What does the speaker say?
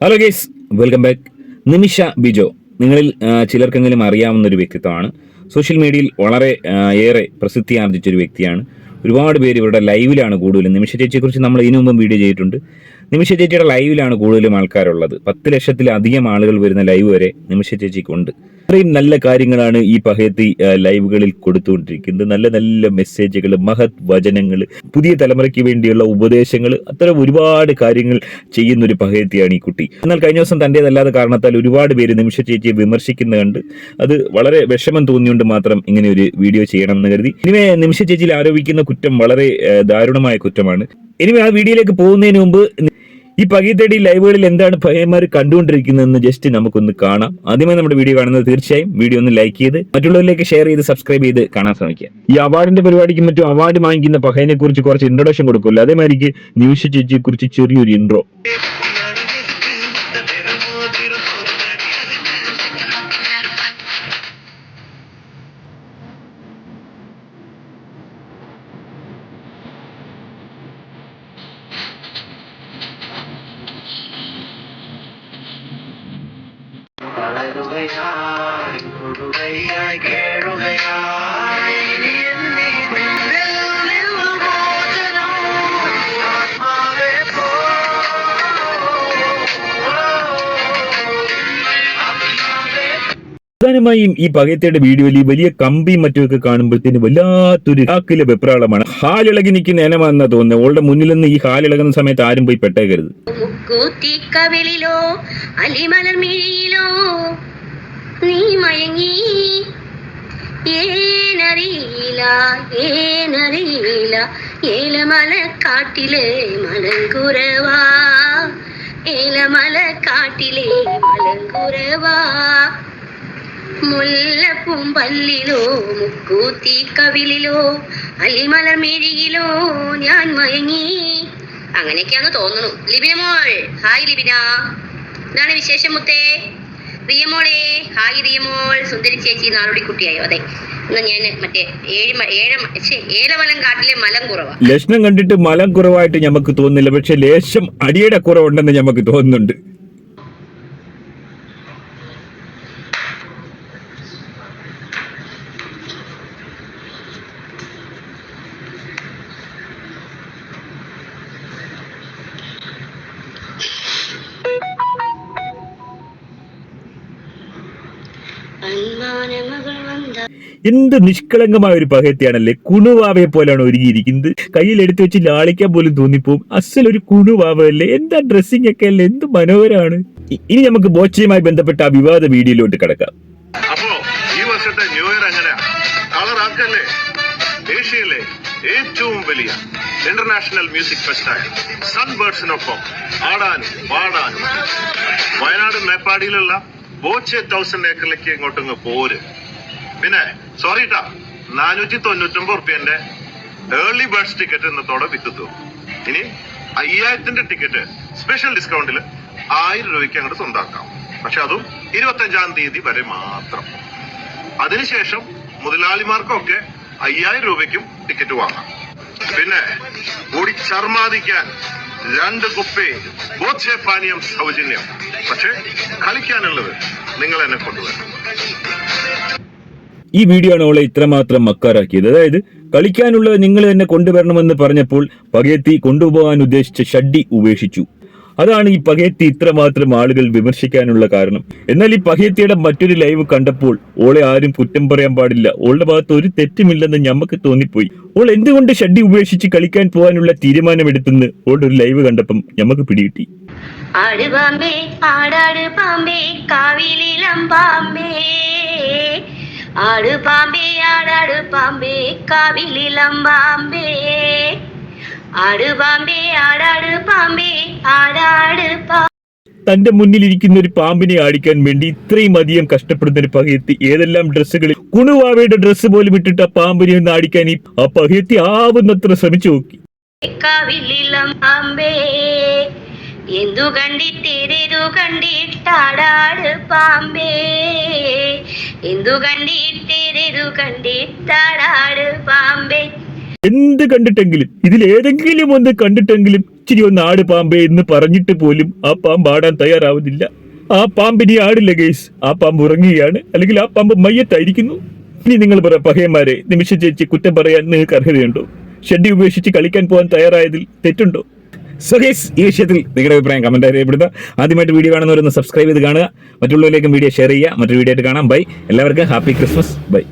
Hello guys welcome back Nimisha Bijo. നിങ്ങളിൽ ചിലർക്കെങ്കിലും അറിയാവുന്ന ഒരു വ്യക്തിത്വമാണ്. സോഷ്യൽ മീഡിയയിൽ വളരെ ഏറെ പ്രസിദ്ധി ആർജിച്ച ഒരു വ്യക്തിയാണ്. ഒരുപാട് പേര് ഇവരുടെ ലൈവിലാണ് കൂടുതലും നിമിഷ ചേച്ചിയെക്കുറിച്ച് നമ്മൾ ഇതിനു മുമ്പ് വീഡിയോ ചെയ്തിട്ടുണ്ട്. നിമിഷ ചേച്ചിയുടെ ലൈവിലാണ് കൂടുതലും ആൾക്കാരുള്ളത്. പത്ത് ലക്ഷത്തിലധികം ആളുകൾ വരുന്ന ലൈവ് വരെ നിമിഷ ചേച്ചിക്കുണ്ട്. ഇത്രയും നല്ല കാര്യങ്ങളാണ് ഈ പഹയത്തി ലൈവുകളിൽ കൊടുത്തുകൊണ്ടിരിക്കുന്നത്. നല്ല നല്ല മെസ്സേജുകൾ മഹത് വചനങ്ങൾ പുതിയ തലമുറയ്ക്ക് വേണ്ടിയുള്ള ഉപദേശങ്ങൾ അത്തരം ഒരുപാട് കാര്യങ്ങൾ ചെയ്യുന്ന ഒരു പഹയത്തിയാണ് ഈ കുട്ടി. എന്നാൽ കഴിഞ്ഞ ദിവസം തന്റേതല്ലാത്ത കാരണത്താൽ ഒരുപാട് പേര് നിമിഷ ചേച്ചിയെ വിമർശിക്കുന്ന കണ്ട് അത് വളരെ വിഷമം തോന്നിയുകൊണ്ട് മാത്രം ഇങ്ങനെ ഒരു വീഡിയോ ചെയ്യണം എന്ന് കരുതി. ഇനിമേ നിമിഷ ചേച്ചിയിൽ ആരോപിക്കുന്ന കുറ്റം വളരെ ദാരുണമായ കുറ്റമാണ്. ഇനിമേ ആ വീഡിയോയിലേക്ക് പോകുന്നതിന് മുമ്പ് ഈ പകിത്തടി ലൈവുകളിൽ എന്താണ് പയ്യന്മാർ കണ്ടുകൊണ്ടിരിക്കുന്നതെന്ന് ജസ്റ്റ് നമുക്കൊന്ന് കാണാം. ആദ്യമായി നമ്മുടെ വീഡിയോ കാണുന്നത് തീർച്ചയായും വീഡിയോ ഒന്ന് ലൈക്ക് ചെയ്ത് മറ്റുള്ളവരിലേക്ക് ഷെയർ ചെയ്ത് സബ്സ്ക്രൈബ് ചെയ്ത് കാണാൻ ശ്രമിക്കുക. ഈ അവാർഡിന്റെ പരിപാടിക്ക് മറ്റും അവാർഡ് വാങ്ങിക്കുന്ന പഹയനെ കുറിച്ച് കുറച്ച് ഇൻട്രൊഡക്ഷൻ കൊടുക്കുമല്ലോ. അതേമാതിരിക്ക് നിമിഷ ചേച്ചിയെ കുറിച്ച് ചെറിയൊരു ഇൻട്രോ പ്രധാനമായും ഈ പകയത്തയുടെ വീഡിയോയിൽ ഈ വലിയ കമ്പി മറ്റുമൊക്കെ കാണുമ്പോഴത്തേന് വല്ലാത്തൊരു ആക്കിലെ വെപ്രാളമാണ്. ഹാലിളകി നിൽക്കുന്ന എനമാണെന്നാ തോന്നുന്നത്. ഓളുടെ മുന്നിൽ നിന്ന് ഈ ഹാലിളകുന്ന സമയത്ത് ആരും പോയി പെട്ടേക്കരുത്. നീ മയങ്ങി. ഏനറിയില്ല ഏനറിയില്ല. ഏലമല കാട്ടിലെ മലങ്കുരവാ. ഏലമല കാട്ടിലെ മലങ്കുരവാ. മുല്ലപ്പും മുല്ലപ്പൂമ്പല്ലിലോ മുക്കൂത്തി കവിളിലോ അലിമലർമിഴിയിലോ ഞാൻ മയങ്ങി. അങ്ങനെയൊക്കെയാന്ന് തോന്നുന്നു. ലിബിന മോൾ ഹായ് ലിബിന എന്താണ് വിശേഷം മുത്തേ? റിയമോളെ ഹായ് റിയമോൾ സുന്ദരി ചേച്ചി നാടോടി കുട്ടിയായോ അതെ ലക്ഷണം കണ്ടിട്ട് മലം കുറവായിട്ട് ഞമ്മക്ക് തോന്നുന്നില്ല. പക്ഷെ ലേശം അടിയുടെ കുറവുണ്ടെന്ന് ഞമ്മക്ക് തോന്നുന്നുണ്ട്. എന്ത് നിഷ്കളങ്കമായ ഒരു പകയത്തിയാണല്ലേ കുണുവാവയെ പോലെയാണ് ഒരുങ്ങിയിരിക്കുന്നത്? കയ്യിൽ എടുത്തു വെച്ച് ലാളിക്കാൻ പോലും തോന്നിപ്പോവും. അസൽ ഒരു കുണുവാവല്ലേ എന്താ ഡ്രസ്സിംഗ് ഒക്കെ അല്ലേ? എന്ത് മനോഹരമാണ് ഇനി നമുക്ക് ബോച്ചയുമായി ബന്ധപ്പെട്ട ആ വിവാദ വീഡിയോയിലോട്ട് കിടക്കാം. അപ്പോ ഈ വർഷത്തെ ന്യൂ ഇയർ അങ്ങനെ കളർ ആക്കല്ലേ ഏറ്റവും വലിയ ഇന്റർനാഷണൽ മ്യൂസിക് ഫെസ്റ്റായ സൺബേർഡ്സിനൊപ്പം ആടാനും പാടാനും. വയനാട് മേപ്പാടിയിലുള്ള ബോച്ചെ തൗസൻഡ് ഏക്കറിലേക്ക് ഇങ്ങോട്ടങ്ങ് പോര്? പിന്നെ സോറി ട്ടാ നാനൂറ്റി തൊണ്ണൂറ്റൊമ്പത് റുപ്യന്റെ ഏർലി ബേർഡ്സ് ടിക്കറ്റ് ഇന്നത്തോടെ വിത്തു ഇനി അയ്യായിരത്തിന്റെ ടിക്കറ്റ് സ്പെഷ്യൽ ഡിസ്കൗണ്ടിൽ ആയിരം രൂപയ്ക്ക് അങ്ങോട്ട് സ്വന്താക്കാം. പക്ഷെ അതും ഇരുപത്തഞ്ചാം തീയതി വരെ മാത്രം. അതിനുശേഷം മുതലാളിമാർക്കൊക്കെ അയ്യായിരം രൂപയ്ക്കും ടിക്കറ്റ് വാങ്ങാം. പിന്നെ കൂടി ചർമാദിക്കാൻ രണ്ട് കുപ്പി ബോധ്യ പാനീയം സൗജന്യം. പക്ഷെ കളിക്കാനുള്ളത് നിങ്ങൾ എന്നെ കൊണ്ടുവരണം. ഈ വീഡിയോ ആണ് അവളെ ഇത്രമാത്രം മക്കാരാക്കിയത്. അതായത് കളിക്കാനുള്ളത് നിങ്ങൾ തന്നെ കൊണ്ടുവരണമെന്ന് പറഞ്ഞപ്പോൾ പകയത്തി കൊണ്ടുപോകാൻ ഉദ്ദേശിച്ച ഷഡ്ഡി ഉപേക്ഷിച്ചു. അതാണ് ഈ പഹേത്തി ഇത്രമാത്രം ആളുകൾ വിമർശിക്കാനുള്ള കാരണം. എന്നാൽ ഈ പഹേത്തിയുടെ മറ്റൊരു ലൈവ് കണ്ടപ്പോൾ ഓളെ ആരും കുറ്റം പറയാൻ പാടില്ല. ഓളുടെ ഭാഗത്ത് ഒരു തെറ്റുമില്ലെന്ന് ഞമ്മക്ക് തോന്നിപ്പോയി. ഓൾ എന്തുകൊണ്ട് ഷഡ്ഡി ഉപേക്ഷിച്ച് കളിക്കാൻ പോകാനുള്ള തീരുമാനമെടുത്തെന്ന് ഓളുടെ ഒരു ലൈവ് കണ്ടപ്പം ഞമ്മക്ക് പിടികിട്ടി. ആട് പാമ്പേ ആടാട് പാമ്പേ കാവിലിലം പാമ്പേ കാവിലിളം പാമ്പേ ആട് പാമ്പേ ആടാട് പാമ്പേ ആടാട് പാ തന്റെ മുന്നിലിരിക്കുന്ന ഒരു പാമ്പിനെ ആടിക്കാൻ വേണ്ടി ഇത്രയും അധികം കഷ്ടപ്പെടുന്ന ഒരു പകയത്തി ഏതെല്ലാം ഡ്രസ്സുകളിൽ കുണുവാവയുടെ ഡ്രസ്സ് പോലും ഇട്ടിട്ട് ആ പാമ്പിനെ ഒന്ന് ആടിക്കാൻ ആ പകയത്തി ആവുന്നത്ര ശ്രമിച്ചു നോക്കി. എന്തു കണ്ടിട്ടേതേതു കണ്ടിട്ടാടാട് പാമ്പേ എന്തു കണ്ടിട്ടേതേതു കണ്ടിട്ടാടാട് പാമ്പേ എന്ത് കണ്ടിട്ടെങ്കിലും ഇതിൽ ഏതെങ്കിലും ഒന്ന് കണ്ടിട്ടെങ്കിലും ഇച്ചിരി ഒന്ന് ആട് പാമ്പേ എന്ന് പറഞ്ഞിട്ട് പോലും ആ പാമ്പ് ആടാൻ തയ്യാറാവുന്നില്ല. ആ പാമ്പിനി ആടില്ല ഗേസ്. ആ പാമ്പ് ഉറങ്ങുകയാണ്. അല്ലെങ്കിൽ ആ പാമ്പ് മയ്യത്തായിരിക്കുന്നു. ഇനി നിങ്ങൾ പറ പഹയന്മാരെ നിമിഷ ചേച്ചി കുറ്റം പറയാൻ നിങ്ങൾക്ക് അർഹതയുണ്ടോ? ഷെഡി ഉപേക്ഷിച്ച് കളിക്കാൻ പോകാൻ തയ്യാറായതിൽ തെറ്റുണ്ടോ? സോ ഗേസ് ഈ വിഷയത്തിൽ നിങ്ങളുടെ അഭിപ്രായം കമന്റ് അറിയപ്പെടുക ആദ്യമായിട്ട് വീഡിയോ കാണുന്നവരൊന്ന് സബ്സ്ക്രൈബ് ചെയ്ത് കാണുക. മറ്റുള്ളവരിലേക്കും വീഡിയോ ഷെയർ ചെയ്യുക. മറ്റൊരു വീഡിയോ ആയിട്ട് കാണാം. ബൈ എല്ലാവർക്കും ഹാപ്പി ക്രിസ്മസ് ബൈ